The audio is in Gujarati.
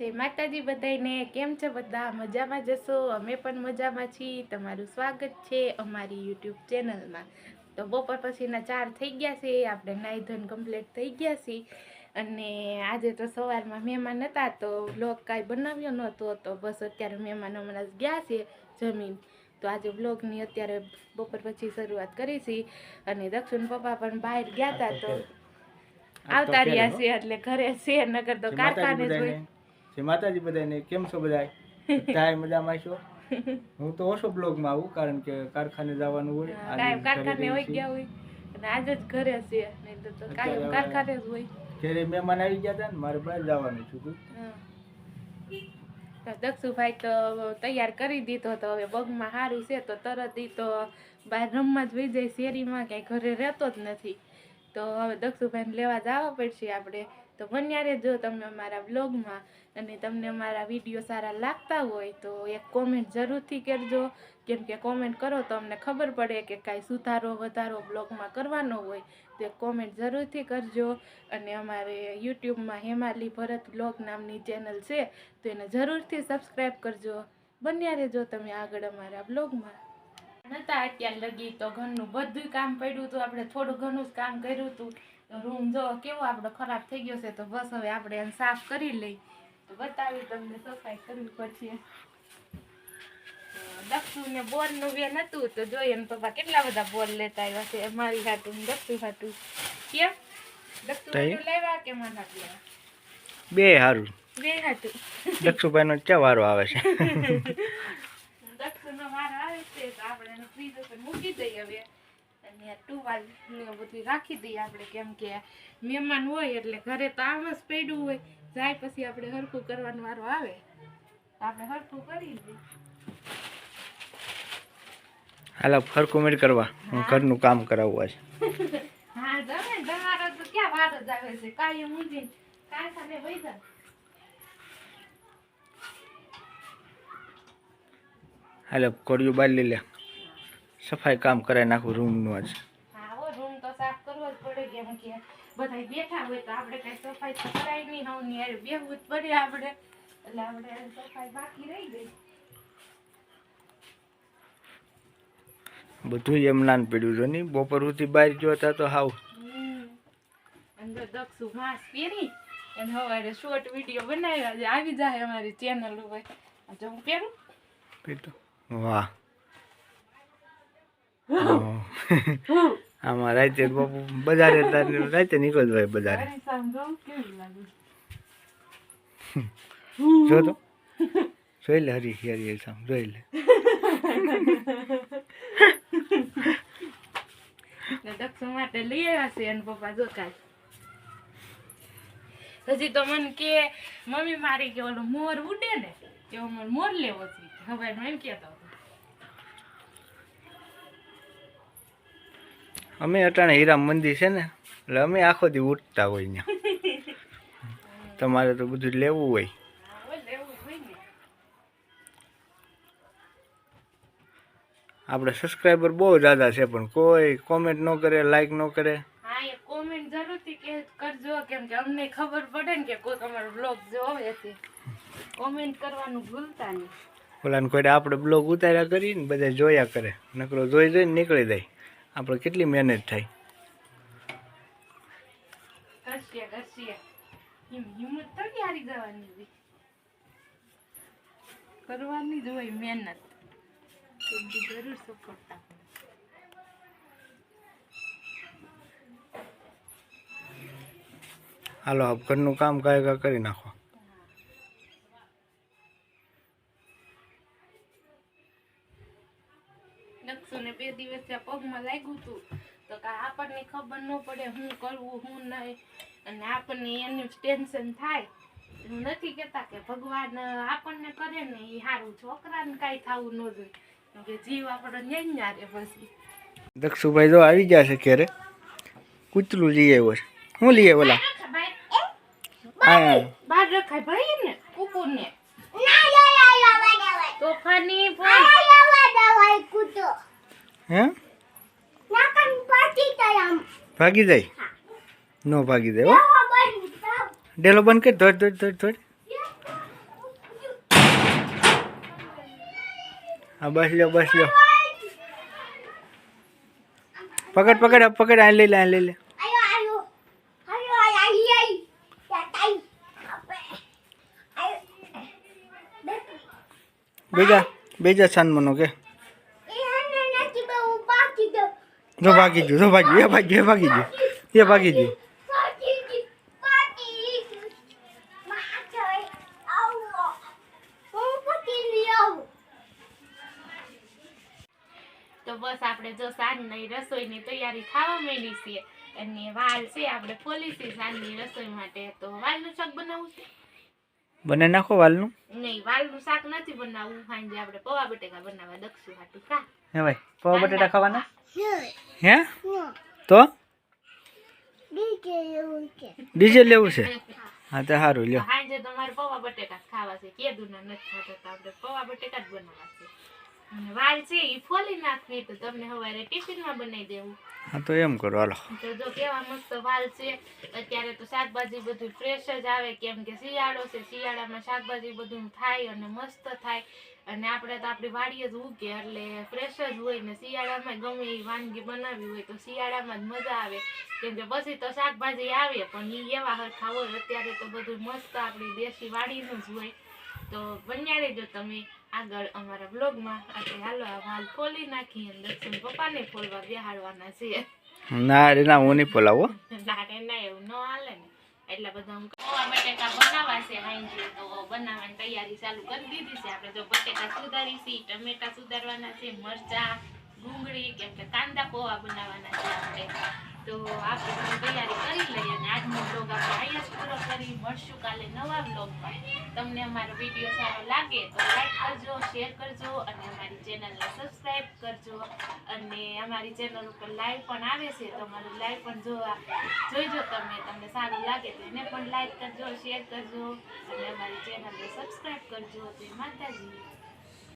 જય માતાજી બધાને કેમ છે બધા? મજામાં જશો? અમે પણ મજામાં છીએ. તમારું સ્વાગત છે અમારી યુટ્યુબ ચેનલમાં. તો બપોર પછીના ચાર થઈ ગયા છે. આપણે નાયધન ધોઈને કમ્પ્લીટ થઈ ગયા છીએ. અને આજે તો સવારમાં મહેમાન હતા તો બ્લોગ કાંઈ બનાવ્યો નહોતો. તો બસ અત્યારે મહેમાન હમણાં ગયા છે જમીન. તો આજે બ્લોગની અત્યારે બપોર પછી શરૂઆત કરી છે. અને દક્ષિણ પપ્પા પણ બહાર ગયા હતા તો આવતા રહ્યા છે એટલે ઘરે છે. નગર તો કારખાને જ હોય. જય માતાજી બધાને કેમ છો બધાય બધાય મજામાં છો? હું તો ઓછો બ્લોગમાં આવું કારણ કે કારખાને જવાનું હોય કારખાને હોય ગયા હોય અને આજે જ ઘરે છે નહીં તો તો કાયમ કારખાને જ હોય. ઘરે મહેમાન આવી ગયા હતા ને મારે બહાર જવાનું છું. દક્ષુભાઈ તો તૈયાર કરી દીધો તો હવે પગમાં સારું છે તો તરત ઈ તો બહાર રમવા જ વહી જાય શેરીમાં ક્યાંય ઘરે રહેતો જ નથી. તો હવે દક્ષુભાઈને લેવા જવા પડશે આપણે. તો બન્યારે જો તમે અમારા બ્લોગમાં અને તમને અમારા વીડિયો સારા લાગતા હોય તો એક કોમેન્ટ જરૂરથી કરજો. કેમ કે કોમેન્ટ કરો તો અમને ખબર પડે કે કાંઈ સુધારો, વધારો બ્લોગમાં કરવાનો હોય તો એક કોમેન્ટ જરૂરથી કરજો. અને અમારે યુટ્યુબમાં હેમાલી ભરત બ્લોગ નામની ચેનલ છે તો એને જરૂરથી સબસ્ક્રાઈબ કરજો. બન્યા રહેજો તમે આગળ અમારા બ્લોગમાં નતા, અત્યાર લગી તો ઘરનું બધું કામ પડ્યું હતું. આપણે થોડું ઘણું જ કામ કર્યું હતું. તો રૂમ જો કેવો આપણો ખરાબ થઈ ગયો છે તો બસ હવે આપણે એને સાફ કરી લઈ. તો બતાવી તમને સફાઈ કરવી પડશે. દક્ષુ ને બોરનું વેન હતું તો જોઈએ ને પપ્પા કેટલા બધા બોર લેતા આવ્યા છે મારી હાટું દક્ષુ હાટું. કેમ? દક્ષુ હાટું લાવ્યા કે મારા હાટું? લાવ્યા બે હારું. બે હાટું. દક્ષુભાઈ નો ચવારો આવે છે. દક્ષિણનો વારો આવે છે તો આપણે ફ્રીજ ઉપર મૂકી દઈએ હવે. આ ટુવાલ ને બધું રાખી દઈએ આપણે કેમ કે મહેમાન હોય એટલે ઘરે તો આમ જ પડ્યું હોય જાય પછી આપણે હરખું કરવાનો વારો આવે. આપણે હરખું કરી દઈએ હાલો ફરકું મેળ કરવા. હું ઘરનું કામ કરાવવા છે હા જમે તમારો તો ક્યાં વાર જ આવે છે? કાંઈ મૂંઝી કારખાને વહી જાય હાલો કોડિયું બાર લઈ લે. સફાઈ કામ કરાવી નાખું રૂમનું આજ. હા રૂમ તો સાફ કરવો જ પડે કેમ કે બધા બેઠા હોય તો આપણે કઈ સફાઈ તો કરાય નહીં ની યાર બેહવું જ પડે આપણે. એટલે આપણે સફાઈ બાકી રહી ગઈ. બધું એમ નાન પડ્યું છે નહીં બપોર સુધી બહાર જોતા તો હાવ. અંદર દક્ષુ ઘાસ પહેરી અને હવે શોર્ટ વીડિયો બનાવ્યા આવી જાય અમારી ચેનલ ઉપર. જો હું પહેરું? વાહ. હા. આમાં રાતે બાપુ બજારે રાતે નીકળ ભાઈ બજારે. જો કેવું લાગે? જો તો. જોઈ લે હરી હરી સામ જોઈ લે. માટે લઈ આવ્યા છે અને પપ્પા જો કાંઈ. હજી તો મને કે મમ્મી મારી કે ઓલો મોર ઉડે ને એવો મને મોર લેવો છે. હવે એમ કહેતો હતો. અમે અટાણે હીરા મંદિર છે ને એટલે અમે આખો દી ઉઠતા હોય ત્યાં તમારે તો બધું લેવું હોય લેવું હોય. આપણે સબસ્ક્રાઈબર બહુ જાદા છે પણ કોઈ કોમેન્ટ ન કરે લાઈક ન કરે. કોમેન્ટ જરૂરથી કે કરજો કેમ કે અમને ખબર પડે ને કે કોઈ તમારો બ્લોગ જોવે છે. કોમેન્ટ કરવાનું ભૂલતા નહીં. ઓલાને કોઈ આપણે બ્લોગ ઉતાર્યા કરીને બધા જોયા કરે. નકરો જોઈ જોઈને નીકળી જાય. આપણે કેટલી મહેનત થાય? કરવાની જ હોય મહેનત. જરૂર સફળતા. હાલો આપ ઘરનું કામ કાંઈ કરી નાખો. દક્ષુને બે દિવસ ત્યાં પગમાં લાગ્યું હતું તો કાંઈ આપણને ખબર ન પડે શું કરવું શું નહીં. અને આપણને એનું ટેન્શન થાય. હું નથી કહેતા કે ભગવાન આપણને કરે ને એ સારું છોકરાને કાંઈ થવું ન જોઈએ. કે જીવ આપણો ન્યા રે પછી. દક્ષુભાઈ જો આવી ગયા છે ઘેરે. કૂતરું લઈ આવ્યો છે. શું લઈ આવ્યો ઓલા? બહાર રખાય ભાઈ ને કુકુર ને તોફાની પણ હે? ભાગી જાય? નો ભાગી જાય હો. ડેલો બંધ કરી ધોડ ધોડ ધોડ ધોડ હા બસ લો બસ લ્યો. પકડ પકડ પકડ આ લઈ લે આ લઈ લે. બેજા બેજા સન મનો કે. જો ભાગી ગયો, જો ભાગી એ ભાગી એ ભાગી ગયો, એ ભાગી ગયો. તો બસ આપણે જો સાંજની રસોઈની તૈયારી થવા માંડી છીએ. અને વાલ છે, આપણે પોલીસી સાંજની રસોઈ માટે. તો વાલનું શાક બનાવવું છે? બને નાખો વાલનું? નહીં વાલનું શાક નથી બનાવવું સાંજે આપણે પૌવા બટેકા બનાવવા દક્ષું હાટું કા હે ભાઈ પૌવા બટેટા ખાવાના? હે. તો? ડીજે લેવું છે? હા. તો સારું લ્યો. સાંજે તમારે પૌવા બટેકા ખાવા છે કેદુના નથી ખાતા આપણે પૌવા બટેકા જ બનાવવા છે. અને વાલ છે એ ફોલી નાખવી તો તમને સવારે ટિફિનમાં બનાવી દેવું. હા તો એમ કરો હાલો. તો જો કેવા મસ્ત વાલ છે અત્યારે તો શાકભાજી બધું ફ્રેશ જ આવે કેમ કે શિયાળો છે શિયાળામાં શાકભાજી બધું થાય અને મસ્ત થાય. અને આપણે તો આપણી વાડીએ જ ઉગે એટલે ફ્રેશ જ હોય ને શિયાળામાં ગમે એ વાનગી બનાવી હોય તો શિયાળામાં જ મજા આવે. કેમ કે પછી તો શાકભાજી આવે પણ એ એવા હરખા હોય અત્યારે તો બધું મસ્ત આપણી દેશી વાડીનું જ હોય. તો બન્યા રહેજો તમે. આગળ અમારા બ્લોગમાં એટલે હાલો આ વાલ ખોલી નાખી અને પપ્પાને ફોલવા બેહાડવાના છે ના રે ના હું નહીં ફોલાવો ના રે ના એવું ન હાલે ને. એટલે બધા હું પૌવા બટેકા બનાવવા છે હાંજે તો બનાવવાની તૈયારી ચાલુ કરી દીધી છે. આપણે જો બટેકા સુધારી છે ટમેટા સુધારવાના છે મરચા ડુંગળી કેમ કે કાંદા પૌવા બનાવવાના છે આપણે. તો આપણે તૈયારી કરી લઈએ અને આજનો બ્લોગ આપણે અહીંયા જ પૂરો કરી મળશું કાલે નવા બ્લોગમાં તમને અમારો વીડિયો સારો લાગે તો લાઈક કરજો શેર કરજો અને અમારી ચેનલને સબસ્ક્રાઈબ કરજો. અને અમારી ચેનલ ઉપર લાઈવ પણ આવે છે તો અમારું લાઈવ પણ જોવા જોઈજો તમે. તમને સારું લાગે તો એને પણ લાઈક કરજો શેર કરજો અને અમારી ચેનલને સબસ્ક્રાઈબ કરજો. જય માતાજી.